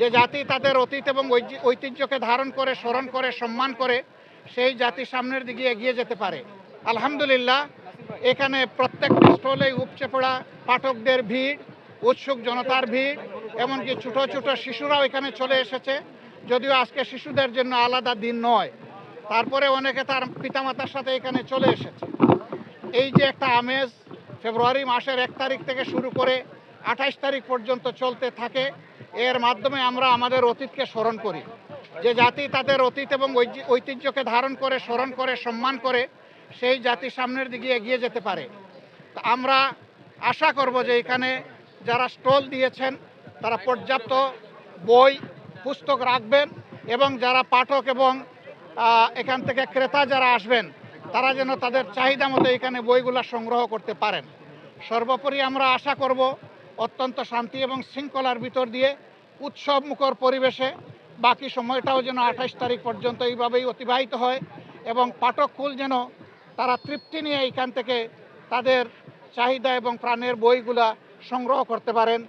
যে জাতি তাদের অতীত এবং ঐতি- ঐতিহ্যকে ধারণ করে, স্মরণ করে, সম্মান করে, সেই জাতি সামনের দিকে এগিয়ে যেতে পারে। আলহামদুলিল্লাহ, এখানে প্রত্যেকটা স্টলে উপচে পড়া পাঠকদের ভিড়, উৎসুক জনতার ভিড়, এমনকি ছোট ছোট শিশুরাও এখানে চলে এসেছে। যদিও আজকে শিশুদের জন্য আলাদা দিন নয়, তারপরে অনেকে তার পিতামাতার সাথে এখানে চলে এসেছে। এই যে একটা আমেজ, ফেব্রুয়ারি মাসের এক তারিখ থেকে শুরু করে আঠাশ তারিখ পর্যন্ত চলতে থাকে। এর মাধ্যমে আমরা আমাদের অতীতকে স্মরণ করি। যে জাতি তাদের অতীত এবং ঐতি- ঐতিহ্যকে ধারণ করে, স্মরণ করে, সম্মান করে, সেই জাতি সামনের দিকে এগিয়ে যেতে পারে। আমরা আশা করব যে এখানে যারা স্টল দিয়েছেন, তারা পর্যাপ্ত বই, পুস্তক রাখবেন এবং যারা পাঠক এবং এখান থেকে ক্রেতা যারা আসবেন, তারা যেন তাদের চাহিদা মতো এখানে বইগুলা সংগ্রহ করতে পারেন। সর্বোপরি আমরা আশা করব অত্যন্ত শান্তি এবং শৃঙ্খলার ভিতর দিয়ে উৎসব মুখর পরিবেশে বাকি সময়টাও যেন আঠাশ তারিখ পর্যন্ত এইভাবেই অতিবাহিত হয় এবং পাঠককুল যেন তারা তৃপ্তি নিয়ে এইখান থেকে তাদের চাহিদা এবং প্রাণের বইগুলা সংগ্রহ করতে পারেন।